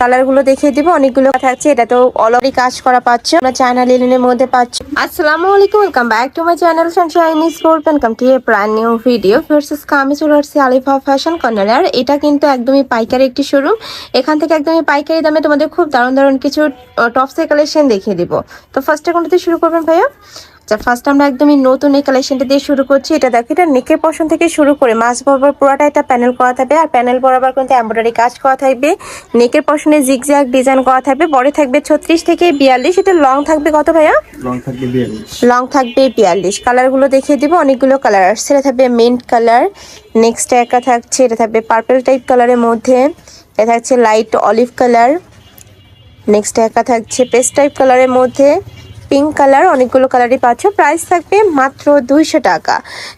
কালারগুলো দেখিয়ে দিব। অনেকগুলো থাকছে এটা তো অলরেডি কাজ করা পাচ্ছ। আমরা চায়না লিনেনের মধ্যে পাচ্ছ। আসসালামু আলাইকুম welcome back to my channel Sunshine Sport welcome to a brand new video versus কামি চলে আসছে আলিফা ফ্যাশন কর্নার আর এটা কিন্তু একদমই পাইকারি একটি শোরুম এখান থেকে একদমই পাইকারি দামে তোমাদের খুব দারুণ দারুণ কিছু টপসের কালেকশন দেখিয়ে দিব। তো ফার্স্টে কোনটাতে শুরু করবেন ভাইয়া? আচ্ছা ফার্স্ট আমরা একদমই নতুন এই কালেকশনটা দিয়ে শুরু করছি। এটা দেখো এটা নেকের পশন থেকে শুরু করে মাছ বরাবর পুরোটা এটা প্যানেল করা থাকবে। আর প্যানেল বরাবর কিন্তু এমব্রয়ডারি কাজ করা থাকবে। নেকের পশনে জিগজ্যাগ ডিজাইন করা থাকবে। বড় থাকবে ছত্রিশ থেকে বিয়াল্লিশ। এটা লং থাকবে কত ভাইয়া? লং থাকবে বিয়াল্লিশ। লং থাকবে বিয়াল্লিশ। কালারগুলো দেখিয়ে দিব। অনেকগুলো কালার আসছে। এটা থাকবে মিন্ট কালার নেক্সট একটা থাকছে এটা থাকবে পার্পেল টাইপ কালারের মধ্যে। এটা থাকছে লাইট অলিভ কালার নেক্সট একা থাকছে পেস্ট টাইপ কালারের মধ্যে। পিঙ্ক কালার অনেকগুলো কালারই পাচ্ছ। প্রাইস থাকবে মাত্র দুইশো টাকা।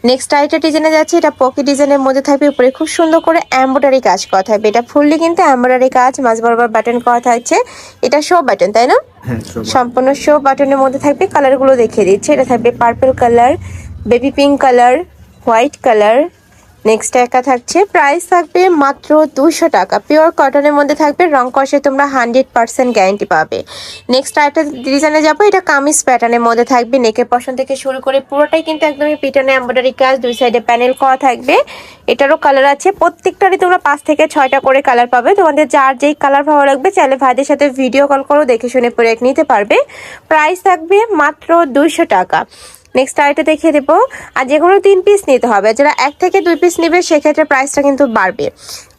নেক্সট আইটা ডিজাইনে যাচ্ছে এটা পকেট ডিজাইনের মধ্যে থাকবে। উপরে খুব সুন্দর করে এম্ব্রয়ডারি কাজ করা থাকবে। এটা ফুললি কিন্তু এম্ব্রয়ডারি কাজ মাঝ বরাবর বাটন করা থাকছে। এটা শো বাটন তাই না? হ্যাঁ সব সম্পূর্ণ শো বাটনের মধ্যে থাকবে কালারগুলো দেখিয়ে দিচ্ছে। এটা থাকবে purple colour baby pink colour white colour next একা থাকছে। প্রাইস থাকবে মাত্র দুশো টাকা। পিওর কটনের মধ্যে থাকবে, রং কষে তোমরা হান্ড্রেড পার্সেন্ট গ্যারেন্টি পাবে। নেক্সট আরেকটা ডিজাইনে যাব, এটা কামিজ প্যাটার্নের মধ্যে থাকবে। নেকের পশন থেকে শুরু করে পুরোটাই কিন্তু একদমই পিটনে এম্ব্রয়ডারি কাজ, দুই সাইডে প্যানেল করা থাকবে। এটারও কালার আছে। প্রত্যেকটারই তোমরা পাঁচ থেকে ছয়টা করে কালার পাবে। তোমাদের যার যেই কালার ভালো লাগবে, চাইলে ভাইদের সাথে ভিডিও কল করো দেখে শুনে পরে নিতে পারবে। প্রাইস থাকবে মাত্র দুইশো টাকা। নেক্সট আরেকটা দেখিয়ে দেবো। আর যে কোনো তিন পিস নিতে হবে। যারা এক থেকে দুই পিস নেবে সেক্ষেত্রে প্রাইসটা কিন্তু বাড়বে।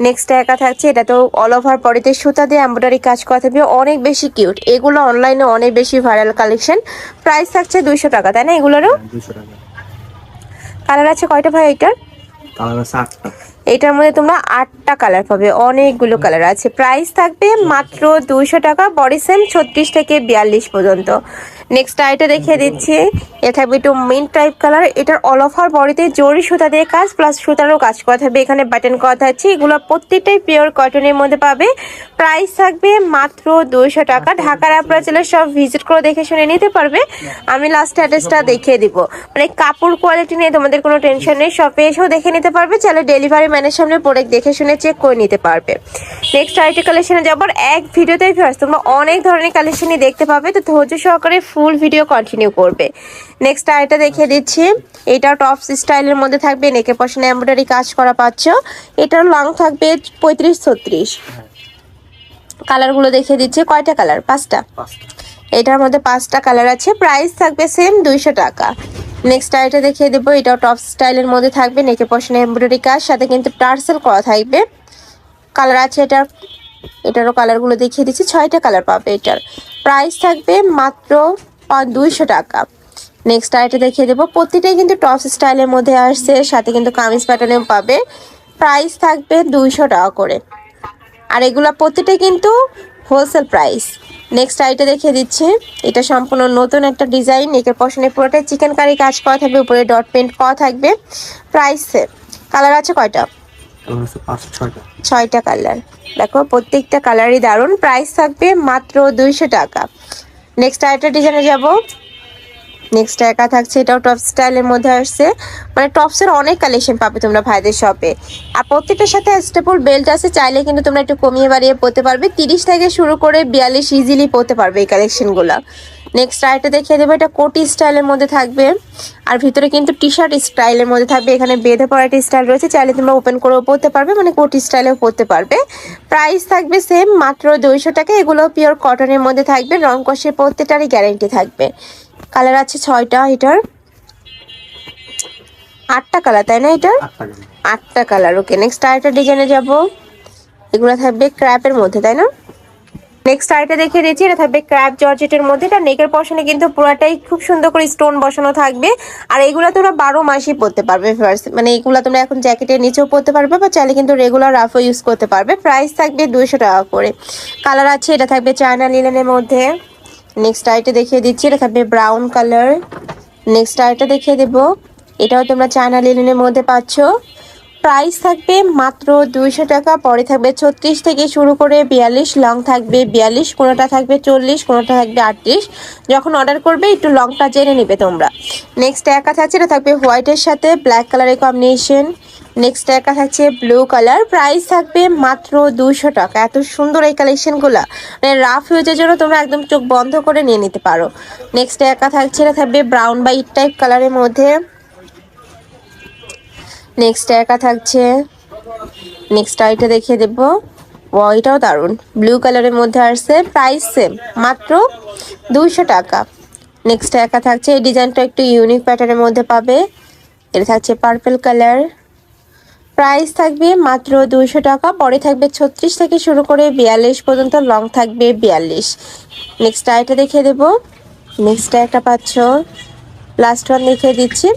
নেক্সট একা থাকছে এটা তো অল ওভার পরিতে সুতা দিয়ে এম্ব্রয়ডারি কাজ করা থাকবে অনেক বেশি কিউট এগুলো অনলাইনে অনেক বেশি ভাইরাল কালেকশন প্রাইস থাকছে দুইশো টাকা তাই না এগুলোরও? কালার আছে কয়টা ভাই এটার কালার আছে আটটা। এটার মধ্যে তোমরা আটটা কালার পাবে, অনেকগুলো কালার আছে। প্রাইস থাকবে মাত্র দুইশো টাকা বডি সেম ছত্রিশ থেকে বিয়াল্লিশ পর্যন্ত। নেক্সট আইটা দেখিয়ে দিচ্ছি, এ থাকবে একটু মিন টাইপ কালার এটার অল ওভার বডিতে জরি সুতা দিয়ে কাজ প্লাস সুতারও কাজ করা থাকবে, এখানে বাটন করা থাকছে, এগুলো প্রত্যেকটাই পিওর কটনের মধ্যে পাবে। প্রাইস থাকবে মাত্র দুইশো টাকা, ঢাকার আপনারা চলে সব ভিজিট করে দেখে শুনে নিতে পারবে। আমি লাস্ট অ্যাড্রেসটা দেখিয়ে দিব। মানে কাপড় কোয়ালিটি নিয়ে তোমাদের কোনো টেনশন নেই শপে এসেও দেখে নিতে পারবে, চাইলে ডেলিভারি ম্যানের সামনে প্রোডাক্ট দেখে শুনে চেক করে নিতে পারবে। নেক্সট আইটি কালেকশনে যাবার এক ভিডিওতেই ফিরে তোমরা অনেক ধরনের কালেকশনই দেখতে পাবে তো ধৈর্য সহকারে ফুল ভিডিও কন্টিনিউ করবে। নেক্সট আইটা দেখিয়ে দিচ্ছি। এটা টপস স্টাইলের মধ্যে থাকবে নেকের পশনে এমব্রয়ডারি কাজ করা পাচ্ছ। এটার লং থাকবে পঁয়ত্রিশ ছত্রিশ। কালারগুলো দেখিয়ে দিচ্ছে কয়টা কালার পাঁচটা। এটার মধ্যে পাঁচটা কালার আছে প্রাইস থাকবে সেম দুইশো টাকা। নেক্সট আইটা দেখিয়ে দেবো। এটাও টপ স্টাইলের মধ্যে থাকবে। নেকে পশনে এমব্রয়ডারি কাজ, সাথে কিন্তু টার্সেল করা থাকবে। কালার আছে এটার, এটারও কালারগুলো দেখিয়ে দিচ্ছি। ছয়টা কালার পাবে এটার। প্রাইস থাকবে মাত্র দুইশো টাকা। নেক্সট আইটা দেখিয়ে দেবো। প্রতিটাই কিন্তু টপ স্টাইলের মধ্যে আসছে। সাথে কিন্তু কামিজ প্যাটার্নেও পাবে। প্রাইস থাকবে দুইশো টাকা করে। আর এগুলা প্রতিটা কিন্তু হোলসেল প্রাইস নেক্সট আইটা দেখিয়ে দিচ্ছি। এটা সম্পূর্ণ নতুন একটা ডিজাইন একে পশনে পুরোটা চিকেন কারি কাজ করা থাকবে উপরে ডট পেন্ট করা থাকবে। প্রাইস কালার আছে কয়টা? ছয়টা। ছয়টা কালার দেখো প্রত্যেকটা কালারই দারুণ। প্রাইস থাকবে মাত্র দুইশো টাকা। নেক্সট আরেকটা ডিজাইনে যাব। নেক্সট একা থাকছে, এটাও টপ স্টাইলের মধ্যে আসছে। মানে টপসের অনেক কালেকশন পাবে তোমরা ভাইদের শপে আর প্রত্যেকটার সাথে স্টেপল বেল্ট আছে, চাইলে কিন্তু তোমরা একটু কমিয়ে বাড়িয়ে পড়তে পারবে। তিরিশ থেকে শুরু করে বিয়াল্লিশ ইজিলি পড়তে পারবে এই কালেকশনগুলো নেক্সট আরেকটা দেখিয়ে দেবো, এটা কোটি স্টাইলের মধ্যে থাকবে। আর ভিতরে কিন্তু টি শার্ট স্টাইলের মধ্যে থাকবে। এখানে বেঁধে পড়া একটা স্টাইল রয়েছে, চাইলে তোমরা ওপেন করেও পড়তে পারবে মানে কোটি স্টাইলেও পড়তে পারবে। প্রাইস থাকবে সেম মাত্র দুইশো টাকা। এগুলো পিওর কটনের মধ্যে থাকবে, রং কষের প্রত্যেকটারই গ্যারেন্টি থাকবে। কালার আছে ছয়টা এটার। আটটা কালার তাই না এটা? আটটা কালার। ওকে নেক্সট আরেকটা ডিজাইনে যাব। এগুলো থাকবে ক্র্যাপের মধ্যে তাই না? নেক্সট আরেকটা দেখিয়ে দিচ্ছি এটা থাকবে ক্র্যাপ জর্জেটের মধ্যে। এটা নেকের পশনে কিন্তু পুরাটাই খুব সুন্দর করে স্টোন বসানো থাকবে। আর এগুলো তোমরা বারো মাসই পরতে পারবে ফার্স্ট মানে এগুলো তোমরা এখন জ্যাকেটের নিচেও পরতে পারবে বা চাইলে কিন্তু রেগুলার রাফও ইউজ করতে পারবে। প্রাইস থাকবে দুইশো টাকা করে। কালার আছে এটা থাকবে চায়না লিলেনের মধ্যে। নেক্সট আইটা দেখিয়ে দিচ্ছি, এটা থাকবে ব্রাউন কালার নেক্সট আইটা দেখিয়ে দেবো, এটাও তোমরা চায়না লিলেনের মধ্যে পাচ্ছ। প্রাইস থাকবে মাত্র দুইশো টাকা, পরে থাকবে ছত্রিশ থেকে শুরু করে বিয়াল্লিশ লং থাকবে বিয়াল্লিশ, কোনোটা থাকবে চল্লিশ, কোনোটা থাকবে আটত্রিশ। যখন অর্ডার করবে, একটু লংটা জেনে নিবে তোমরা। নেক্সট একা থাকছে, এটা থাকবে হোয়াইটের সাথে ব্ল্যাক কালারের কম্বিনেশন নেক্সট একা থাকছে ব্লু কালার প্রাইস থাকবে মাত্র দুশো টাকা। এত সুন্দর এই কালেকশনগুলো মানে রাফ ইউজের জন্য তোমরা একদম চোখ বন্ধ করে নিয়ে নিতে পারো। নেক্সট একা থাকছে এটা থাকবে ব্রাউন বা ইট টাইপ কালারের মধ্যে। নেক্সট একা থাকছে নেক্সট আইটা দেখিয়ে দেবো। ও এটাও দারুণ। ব্লু কালারের মধ্যে আসছে প্রাইস সেম মাত্র দুইশো টাকা। নেক্সট একা থাকছে, এই ডিজাইনটা একটু ইউনিক প্যাটার্নের মধ্যে পাবে। এটা থাকছে পার্পল কালার প্রাইস থাকবে মাত্র দুইশো টাকা, পরে থাকবে ছত্রিশ থেকে শুরু করে বিয়াল্লিশ পর্যন্ত, লং থাকবে বিয়াল্লিশ। নেক্সট আইটা দেখিয়ে দেবো। নেক্সট একটা পাচ্ছ। লাস্ট ওয়ান দেখিয়ে দিচ্ছি।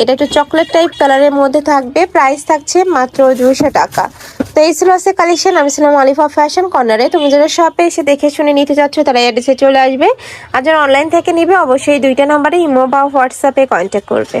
এটা একটু চকলেট টাইপ কালারের মধ্যে থাকবে প্রাইস থাকছে মাত্র দুশো টাকা। তো এই ছিল আছে কালেকশন আমি ছিলাম আলিফা ফ্যাশন কর্নারে তুমি যারা শপে এসে দেখে শুনে নিতে চাচ্ছ, তারা অ্যাড্রেসে চলে আসবে। আর যারা অনলাইন থেকে নিবে, অবশ্যই দুইটা নাম্বারে ইমো বা হোয়াটসঅ্যাপে কন্ট্যাক্ট করবে।